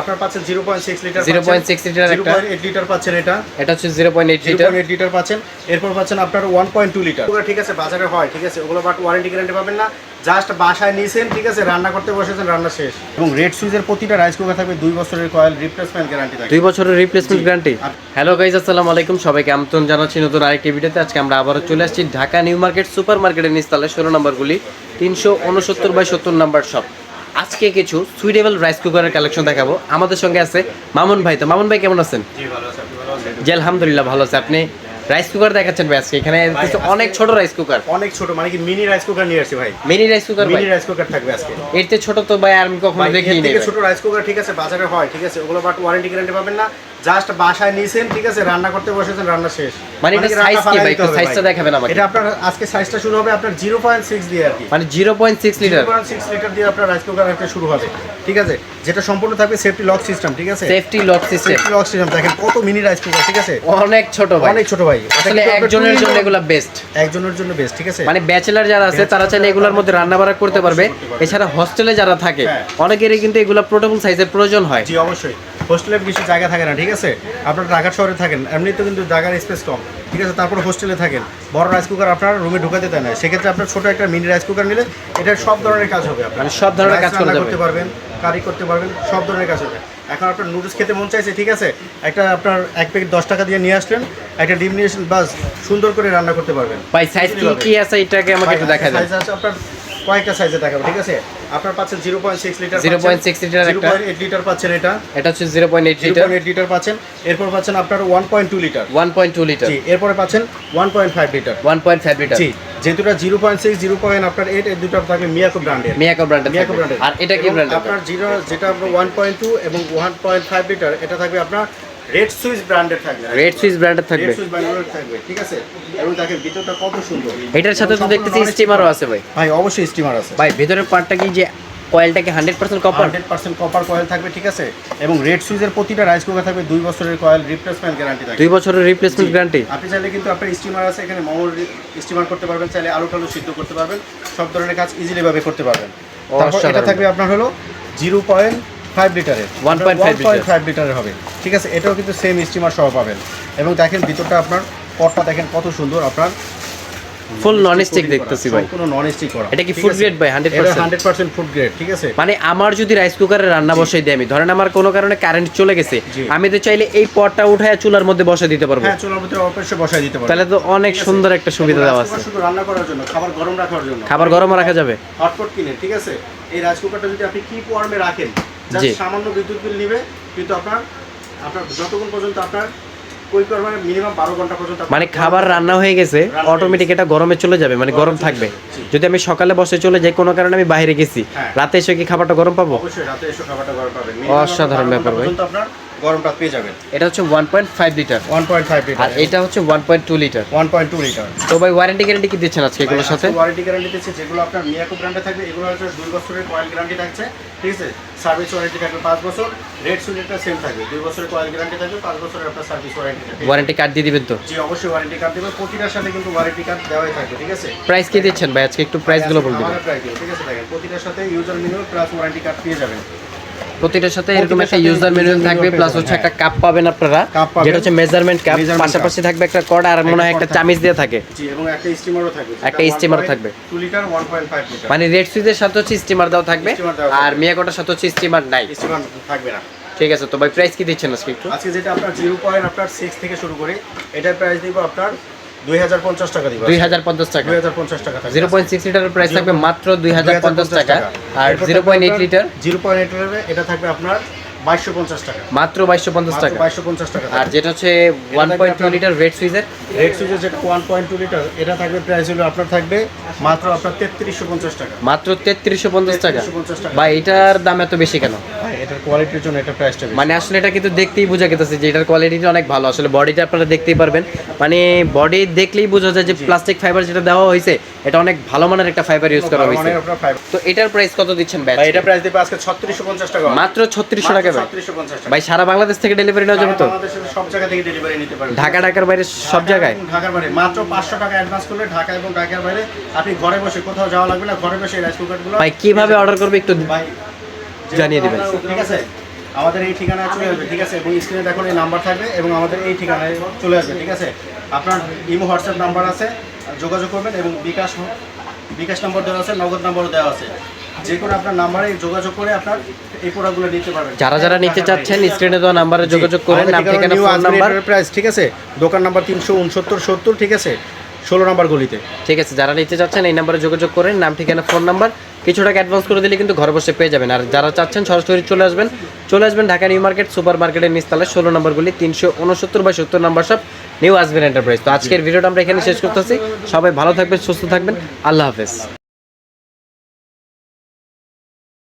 আপনার পাচ্ছেন zero point six litre 0.6 litre একটা। পয়েন্ট এইট লিটার পাচ্ছেন এটা। এটা হচ্ছে zero point eight zero litre point eight litre পাচ্ছেন। এরপর পাচ্ছেন আপনার ওয়ান পয়েন্ট টু লিটার ওগুলো ঠিক আছে বাজারে হয় ঠিক আছে। ওগুলো বাট ওয়ারেন্টি গ্যারান্টি পাবেন না। জাস্ট বাসায় নিয়েছেন ঠিক আছে। রান্না করতে বসেছেন রান্না শেষ। এবং রেড সুইজের প্রতিটা রাইস কুকার থাকবে দুই বছরের কয়েল রিপ্লেসমেন্ট গ্যারান্টি থাকবে। দুই বছরের রিপ্লেসমেন্ট গ্যারান্টি হ্যালো গাইজ আসসালামু আলাইকুম। সবাইকে আমন্ত্রণ জানাচ্ছি নতুন আরেকটি ভিডিওতে। আজকে আমরা আবারও চলে আসছি ঢাকা নিউ মার্কেট সুপার মার্কেটের নিস্তালে ষোলো নম্বরগুলি তিনশো উনসত্তর বাই সত্তর নাম্বার শপ। আজকে কিছু সুইটেবল রাইস কুকারের কালেকশন দেখাবো। আমাদের সঙ্গে আছে মামুন ভাই। তো মামুন ভাই কেমন আছেন? জি আলহামদুলিল্লাহ ভালো আছে। আপনি রাইস কুকার দেখাচ্ছেন ভাই আজকে। এখানে কিছু অনেক ছোট রাইস কুকার অনেক ছোট মানে কি মিনি রাইস কুকার নিয়ে আসছি ভাই। Mini rice cooker mini rice cooker থাকবে আজকে। এর চেয়ে ছোট তো ভাই আমি কখনো দেখিনি ছোট রাইস কুকার ঠিক আছে বাজারে হয় ঠিক আছে। ওগুলো বাট ওয়ারেন্টি গ্যারান্টি পাবেন না। জাস্ট বাসায় নিয়েছেন ঠিক আছে? রান্না করতে বসেছেন রান্না শেষ। মানে এটা রান্না size কি ভাই? একটু হবে size টা ভাই। দেখাবেন আমাকে। এটা আপনার আজকে সাইজটা শুরু হবে আপনার জিরো পয়েন্ট সিক্স দিয়ে আর কি। মানে zero point six litre zero point six litre দিয়ে আপনার রাইস কুকার একটা শুরু হবে। ঠিক আছে? যেটা সম্পূর্ণ থাকবে সেফটি লক সিস্টেম ঠিক আছে? Safety lock system safety lock system দেখেন কত মিনি রাইস কুকার ঠিক আছে? অনেক ছোট ভাই। অনেক ছোট ভাই। আসলে একজনের জন্য এগুলো বেস্ট একজনের জন্য বেস্ট ঠিক আছে? মানে ব্যাচেলার যারা আছে তারা চাইলে এগুলোর মধ্যে রান্না বাড়া করতে পারবে। এছাড়া হস্টেলে যারা থাকে হ্যাঁ। অনেকেরই কিন্তু এগুলো পোর্টেবল সাইজের প্রয়োজন হয়। জি অবশ্যই। হোস্টেলে বেশি জায়গা থাকে না ঠিক আছে? আপনার ঢাকা শহরে থাকেন এমনিতে কিন্তু জায়গার স্পেস কম ঠিক আছে? তারপর হোস্টেলে থাকেন। বড় রাইস কুকার আপনার রুমে ঢুকাতে দেয় না। সেক্ষেত্রে আপনার ছোট একটা মিনি রাইস কুকার নিলে এটা সব ধরনের কাজ হবে আপনার। মানে সব ধরনের কাজ রান্না করতে পারবেন কারি করতে পারবেন সব ধরনের কাজ হবে। এখন আপনার নুডলস খেতে মন চাইছে ঠিক আছে? একটা আপনার এক প্যাকেট দশ টাকা দিয়ে নিয়ে আসলেন একটা ডিম নিয়ে আসলেন বাস সুন্দর করে রান্না করতে পারবেন। ভাই সাইজ কি কি আছে এটাকে আমাকে একটু দেখা দেন। সাইজ আছে আপনার কয়েকটা সাইজে দেখাবো ঠিক আছে? আপনার পাচ্ছেন zero point six litre 0.6 litre zero একটা। পয়েন্ট এইট লিটার পাচ্ছেন এটা। এটা হচ্ছে zero point eight zero litre point eight litre পাচ্ছেন এরপর পাচ্ছেন আপনার one point two litre one point two litre জি এরপরে পাচ্ছেন one point five litre one point five litre জি যেহেতুটা zero point six zero point আপনার এইট এই দুটো থাকবে মিয়াকো ব্র্যান্ডের মিয়াকো ব্র্যান্ডের মিয়াকো ব্র্যান্ডের আর এটা কি ব্র্যান্ড আপনার জিরো যেটা আপনার ওয়ান পয়েন্ট টু এবং ওয়ান পয়েন্ট ফাইভ লিটার এটা থাকবে আপনার রেড সুইচ ব্র্যান্ডের থাকবে। রেড সুইচ ব্র্যান্ডের থাকবে। রেড সুইচ ব্র্যান্ডের থাকবে ঠিক আছে? এবং দেখেন ভিতরটা কত সুন্দর। এটার সাথে তো দেখতেছি স্টিমারও আছে ভাই। ভাই অবশ্যই স্টিমার আছে। ভাই ভেতরের পার্টটা কি যে কয়েলটাকে hundred percent copper hundred percent copper coil থাকবে ঠিক আছে? এবং রেড সুইচের প্রতিটা রাইস কুকার থাকবে দুই বছরের কয়েল রিপ্লেসমেন্ট গ্যারান্টি থাকবে। দুই বছরের রিপ্লেসমেন্ট গ্যারান্টি আপনি চাইলে কিন্তু আপনার স্টিমার আছে এখানে মোমোর স্টিমার করতে পারবেন চাইলে আলু টালু সিদ্ধ করতে পারবেন। সব ধরনের কাজ ইজিলি ভাবে করতে পারবেন। তারপর এটা থাকবে আপনার হলো জিরো পয়েন্ট ফাইভ লিটারের 1.5 পয়েন্ট ফাইভ লিটারের হবে। ঠিক আছে এটাও কিন্তু সেম স্টিমার সহ পাবেন। এবং দেখেন ভিতরটা আপনার পটটা দেখেন কত সুন্দর আপনার ফুল নন স্টিক দেখতেছি ভাই। কোনো নন স্টিক করা। এটা কি আছে? grade ভাই, 100%? এটা হান্ড্রেড পার্সেন্ট ফুড গ্রেড ঠিক আছে? মানে আমার যদি রাইস কুকারে রান্না বসাই দিই আমি ধরেন আমার কোনো কারণে কারেন্ট চলে গেছে আমি তো চাইলে এই পটটা উঠায় চুলার মধ্যে বসে দিতে পারব। হ্যাঁ চুলার ভিতরে অবশ্যই বসাই দিতে পারবেন তাহলে তো অনেক সুন্দর একটা সুবিধা দেওয়া আছে। শুধু রান্না করার জন্য খাবার গরম রাখার জন্য। খাবার গরমও রাখা যাবে। হটপট কিনে ঠিক আছে? এই রাইস কুকারটা যদি আপনি কিপ ওয়ার্মে রাখেন। জাস্ট সামান্য বিদ্যুৎ বিল নিবে কিন্তু আপনার আপনার যতক্ষণ পর্যন্ত আপনার মানে খাবার রান্না হয়ে গেছে অটোমেটিক এটা গরমে চলে যাবে মানে গরম থাকবে। যদি আমি সকালে বসে চলে যাই কোনো কারণে আমি বাইরে গেছি। হ্যাঁ। রাতে এসে কি খাবারটা গরম পাবো? অবশ্যই রাতে এসে খাবারটা গরম পাবেন অসাধারণ ব্যাপার ভাই। গরমটা পেয়ে যাবেন। এটা হচ্ছে one point five litre one point five আর লিটার এটা হচ্ছে one point two litre one point two litre তো ভাই ওয়ারেন্টি গ্যারেন্টি কি দিচ্ছেন আজকে এগুলোর সাথে? ওয়ারেন্টি গ্যারান্টি দিচ্ছে যেগুলো আপনার মিয়াকো ব্র্যান্ডে থাকবে এগুলো হচ্ছে দুই বছরের কয়েল গ্যারান্টি থাকছে ঠিক আছে? সার্ভিস ওয়ারেন্টি থাকবে পাঁচ বছর রেড সুইটটা সেম থাকবে দুই বছরের কয়েল গ্যারান্টি থাকবে পাঁচ বছরের আপনার সার্ভিস ওয়ারেন্টি থাকবে। ওয়ারেন্টি কার্ড দিয়ে দিবেন তো? জি অবশ্যই ওয়ারেন্টি কার্ড দেবে প্রতিটার সাথে কিন্তু ওয়ারেন্টি কার্ড দেওয়াই থাকবে ঠিক আছে? প্রাইস কি দিচ্ছেন ভাই? আজকে একটু প্রাইসগুলো বলে দিবেন। ঠিক আছে? দেখেন প্রতিটার সাথে user minimum plus warranty card পেয়ে যাবেন। প্রতিটার সাথে এরকম একটা ইউজার ম্যানুয়াল থাকবে প্লাস হচ্ছে একটা কাপ পাবেন আপনারা যেটা হচ্ছে মেজারমেন্ট কাপ পাশাপাশি থাকবে একটা কড আর মনে হয় একটা চামিচ দিয়ে থাকে। জি এবং একটা স্টিমারও থাকবে। একটা steamer থাকবে। Two litre one point five litre মানে রেড সুইচের সাথে হচ্ছে স্টিমার দাও থাকবে আর। মিয়াকোটার সাথে হচ্ছে স্টিমার নাই। স্টিমার থাকবে না। ঠিক আছে তো ভাই প্রাইস কি দিচ্ছেন আজকে একটু? আজকে যেটা আপনার জিরো পয়েন্ট আপনার সিক্স থেকে শুরু করে এটার প্রাইস দিব আপনার দুই হাজার পঞ্চাশ টাকা দিব দুই হাজার পঞ্চাশ টাকা। দুই হাজার পঞ্চাশ টাকা থাকবে জিরো পয়েন্ট সিক্স লিটারের প্রাইস থাকবে মাত্র দুই হাজার পঞ্চাশ 2050 টাকা। আর লিটার? এটা থাকবে আপনার টাকা। মাত্র টাকা। আর যেটা হচ্ছে ওয়ান পয়েন্ট টু আপনার- লিটার রেড সুইচের রেড সুইচের যেটা ওয়ান পয়েন্ট টু লিটার এটা থাকবে প্রাইস হলো আপনার থাকবে মাত্র আপনার তেত্রিশশো পঞ্চাশ টাকা। মাত্র তেত্রিশশো পঞ্চাশ টাকা। 3350 টাকা। বা এটার দাম এত বেশি কেন? এটার কোয়ালিটির জন্য এটা প্রাইসটা মানে আসলে এটা কিন্তু দেখতেই বোঝা গেছে যে এটার কোয়ালিটিটা অনেক ভালো। আসলে বডিটা আপনারা দেখতেই পারবেন। মানে বডি দেখলেই বোঝা যায় যে প্লাস্টিক ফাইবার যেটা দেওয়া হয়েছে এটা অনেক ভালো মানের একটা ফাইবার ইউজ করা হয়েছে। তো এটার প্রাইস কত দিচ্ছেন ভাই ভাই এটা প্রাইস দিবে আজকে ছত্রিশশো পঞ্চাশ টাকা। মাত্র ছত্রিশশো টাকা ভাই। ছত্রিশশো পঞ্চাশ টাকা। ভাই সারা বাংলাদেশ থেকে ডেলিভারি নেওয়া যাবে তো? বাংলাদেশের সব জায়গা থেকে ডেলিভারি নিতে পারবেন ঢাকা ঢাকার বাইরে সব জায়গায়? ঢাকার বাইরে। মাত্র পাঁচশো টাকা অ্যাডভান্স করলে ঢাকা এবং ঢাকার বাইরে আপনি ঘরে বসে কোথাও যাওয়া লাগবে না ঘরে বসে রাইস কুকারগুলো ভাই কীভাবে অর্ডার করবে একটু ভাই জানিয়ে দিবেন। ঠিক আছে? আমাদের এই ঠিকানায় চলে আসবে ঠিক আছে? এবং স্ক্রিনে দেখুন এই নাম্বার থাকবে এবং আমাদের এই ঠিকানায় চলে আসবে ঠিক আছে? আপনার ইমো হোয়াটসঅ্যাপ নাম্বার আছে যোগাযোগ করবেন এবং বিকাশ বিকাশ নম্বর দেওয়া আছে নগদ নম্বরও দেওয়া আছে। যে কোনো আপনার নাম্বারে যোগাযোগ করে আপনার এই প্রোডাক্টগুলো নিতে পারবেন। যারা যারা নিতে চাচ্ছেন স্ক্রিনে দেওয়া নাম্বারে যোগাযোগ করে নাম ঠিকানা ফোন নাম্বার প্রাইস ঠিক আছে? দোকান নাম্বার তিনশো উনসত্তর সত্তর ঠিক আছে? ষোলো নম্বর গলিতে। ঠিক আছে যারা নিতে চাচ্ছেন এই নাম্বারে যোগাযোগ করেন নাম ঠিকানা ফোন নাম্বার কিছু টাকা অ্যাডভান্স করে দিলে কিন্তু ঘরে বসে পেয়ে যাবেন। আর যারা চাচ্ছেন সরাসরি চলে আসবেন চলে আসবেন ঢাকা নিউ মার্কেট সুপার মার্কেটের নিচতলায় ষোলো নম্বর গলি তিনশো উনসত্তর বা সত্তর নম্বর সব নিউ আসবেন এন্টারপ্রাইজ তো আজকের ভিডিওটা আমরা এখানে শেষ করতেছি। সবাই ভালো থাকবেন সুস্থ থাকবেন। আল্লাহ হাফেজ।